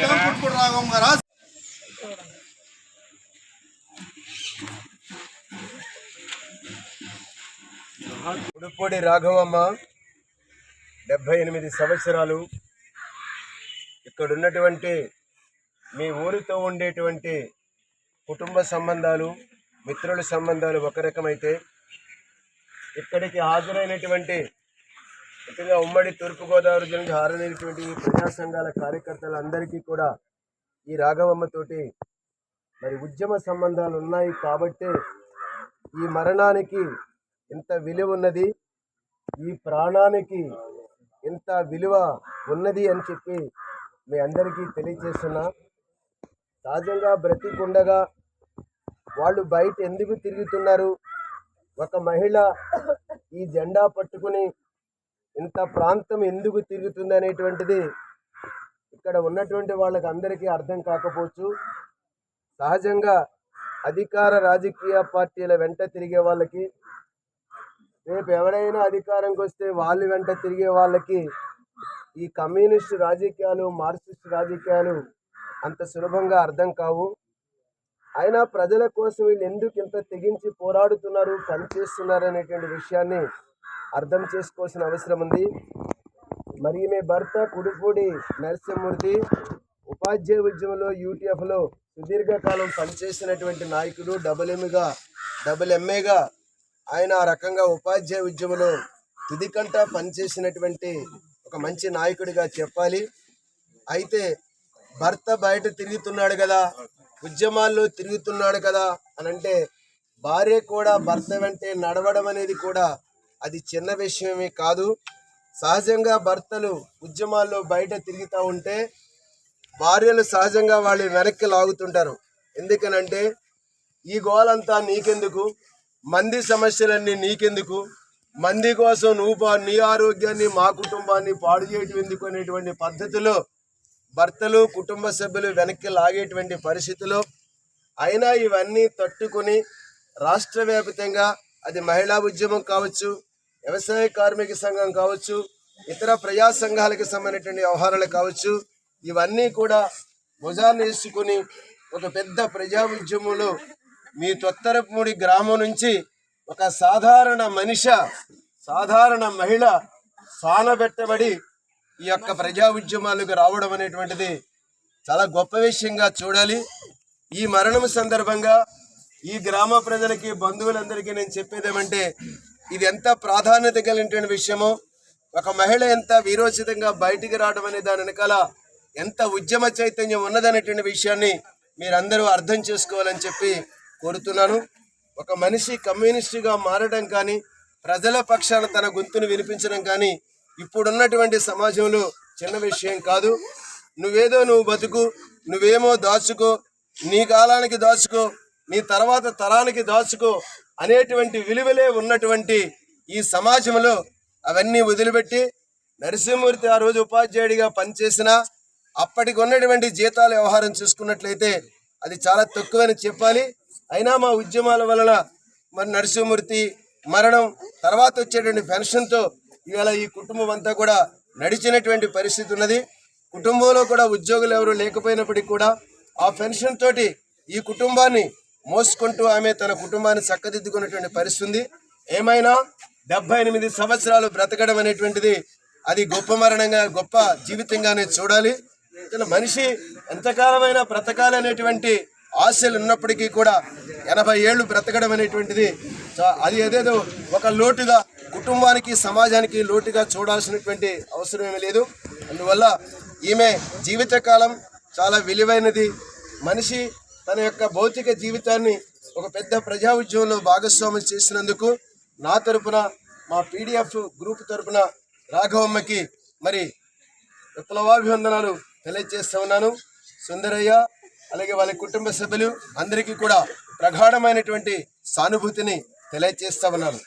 సత్యం పుట్టుకుడు రాఘవం గారా రాఘవమ్మ డెబ్భై ఎనిమిది సంవత్సరాలు ఇక్కడ ఉన్నటువంటి మీ ఊరితో ఉండేటువంటి కుటుంబ సంబంధాలు మిత్రుల సంబంధాలు ఒక రకమైతే ఇక్కడికి హాజరైనటువంటి ముఖ్యంగా ఉమ్మడి తూర్పుగోదావరి జిల్లా హాజరైనటువంటి ఈ ప్రజా సంఘాల కార్యకర్తలందరికీ కూడా ఈ రాఘవమ్మతోటి మరి ఉద్యమ సంబంధాలు ఉన్నాయి కాబట్టే ఈ మరణానికి ఇంత విలువ ఉన్నది ఈ ప్రాణానికి ఇంత విలువ ఉన్నది అని చెప్పి మీ అందరికీ తెలియజేస్తున్నా. సహజంగా బ్రతికుండగా వాళ్ళు బయట ఎందుకు తిరుగుతున్నారు? ఒక మహిళ ఈ జెండా పట్టుకుని ఇంత ప్రాంతం ఎందుకు తిరుగుతుంది అనేటువంటిది ఇక్కడ ఉన్నటువంటి వాళ్ళకి అందరికీ అర్థం కాకపోవచ్చు. సహజంగా అధికార రాజకీయ పార్టీల వెంట తిరిగే వాళ్ళకి రేపు ఎవరైనా అధికారంకి వస్తే వాళ్ళ వెంట తిరిగే వాళ్ళకి ఈ కమ్యూనిస్ట్ రాజకీయాలు మార్క్సిస్ట్ రాజకీయాలు అంత సులభంగా అర్థం కావు. అయినా ప్రజల కోసం వీళ్ళు ఎందుకు ఇంత తెగించి పోరాడుతున్నారు పనిచేస్తున్నారు అనేటువంటి విషయాన్ని అర్థం చేసుకోవాల్సిన అవసరం ఉంది. మరి ఈమె భర్త కుడిపూడి నరసింహమూర్తి ఉపాధ్యాయ ఉద్యమంలో యూటీఎఫ్లో సుదీర్ఘకాలం పనిచేసినటువంటి నాయకుడు డబుల్ ఎంగా డబుల్ ఎంఏగా ఆయన ఆ రకంగా ఉపాధ్యాయ ఉద్యమంలో తుదికంట పనిచేసినటువంటి ఒక మంచి నాయకుడిగా చెప్పాలి. అయితే భర్త బయట తిరుగుతున్నాడు కదా ఉద్యమాల్లో తిరుగుతున్నాడు కదా అని అంటే భార్య కూడా భర్త వెంటే నడవడం అనేది కూడా అది చిన్న విషయమే కాదు. సహజంగా భర్తలు ఉద్యమాల్లో బయట తిరుగుతూ ఉంటే భార్యలు సహజంగా వాళ్ళు వెనక్కి లాగుతుంటారు. ఎందుకనంటే ఈ గోలంతా నీకెందుకు? మంది సమస్యలన్నీ నీకెందుకు? మంది కోసం నువ్వు నీ ఆరోగ్యాన్ని మా కుటుంబాన్ని పాడు చేయటం ఎందుకు అనేటువంటి పద్ధతిలో భర్తలు కుటుంబ సభ్యులు వెనక్కి లాగేటువంటి పరిస్థితిలో అయినా ఇవన్నీ తట్టుకుని రాష్ట్ర వ్యాప్తంగా అది మహిళా ఉద్యమం కావచ్చు వ్యవసాయ కార్మిక సంఘం కావచ్చు ఇతర ప్రజా సంఘాలకు సంబంధించినటువంటి వ్యవహారాలు కావచ్చు ఇవన్నీ కూడా భుజాన్ని వేసుకుని ఒక పెద్ద ప్రజా ఉద్యమంలో మీ తొత్తరపూడి గ్రామం నుంచి ఒక సాధారణ మనిష సాధారణ మహిళ సానబెట్టబడి ఈ యొక్క ప్రజా ఉద్యమాలకు రావడం అనేటువంటిది చాలా గొప్ప విషయంగా చూడాలి. ఈ మరణం సందర్భంగా ఈ గ్రామ ప్రజలకి బంధువులందరికీ నేను చెప్పేదేమంటే ఇది ఎంత ప్రాధాన్యత కలిగినటువంటి విషయమో ఒక మహిళ ఎంత వీరోచితంగా బయటికి రావడం అనే దాని వెనకాల ఎంత ఉద్యమ చైతన్యం ఉన్నదనేటువంటి విషయాన్ని మీరందరూ అర్థం చేసుకోవాలని చెప్పి కోరుతున్నాను. ఒక మనిషి కమ్యూనిస్టుగా మారడం కానీ ప్రజల పక్షాన తన గొంతును వినిపించడం కానీ ఇప్పుడున్నటువంటి సమాజంలో చిన్న విషయం కాదు. నువ్వేదో నువ్వు బతుకు నువ్వేమో దాచుకో నీ కాలానికి దాచుకో నీ తర్వాత తరానికి దాచుకో అనేటువంటి విలువలే ఉన్నటువంటి ఈ సమాజంలో అవన్నీ వదిలిపెట్టి నరసింహమూర్తి ఆ రోజు ఉపాధ్యాయుడిగా పనిచేసిన అప్పటికి ఉన్నటువంటి జీతాల వ్యవహారం చూసుకున్నట్లయితే అది చాలా తక్కువని చెప్పాలి. అయినా మా ఉద్యమాల వలన మరి నరసింహమూర్తి మరణం తర్వాత వచ్చేటువంటి పెన్షన్తో ఇవాళ ఈ కుటుంబం అంతా కూడా నడిచినటువంటి పరిస్థితి ఉన్నది. కుటుంబంలో కూడా ఉద్యోగులు ఎవరు లేకపోయినప్పటికీ కూడా ఆ పెన్షన్ తోటి ఈ కుటుంబాన్ని మోసుకుంటూ ఆమె తన కుటుంబాన్ని చక్కదిద్దుకున్నటువంటి పరిస్థితి ఏమైనా డెబ్బై ఎనిమిది సంవత్సరాలు బ్రతకడం అనేటువంటిది అది గొప్ప మరణంగా గొప్ప జీవితంగానే చూడాలి. ఇతను మనిషి ఎంతకాలమైనా బ్రతకాలి అనేటువంటి ఆశలు ఉన్నప్పటికీ కూడా ఎనభై ఏళ్ళు బ్రతకడం అనేటువంటిది అది ఏదేదో ఒక లోటుగా కుటుంబానికి సమాజానికి లోటుగా చూడాల్సినటువంటి అవసరం ఏమీ లేదు. అందువల్ల ఈమె జీవితకాలం చాలా విలువైనది. మనిషి తన యొక్క భౌతిక జీవితాన్ని ఒక పెద్ద ప్రజా ఉద్యమంలో భాగస్వామ్యం చేసినందుకు నా తరపున మా పీడిఎఫ్ గ్రూప్ తరపున రాఘవమ్మకి మరి విప్లవాభివందనాలు తెలియజేస్తా ఉన్నాను. సుందరయ్య అలాగే వాళ్ళ కుటుంబ సభ్యులు అందరికీ కూడా ప్రగాఢమైనటువంటి సానుభూతిని తెలియజేస్తా ఉన్నాను.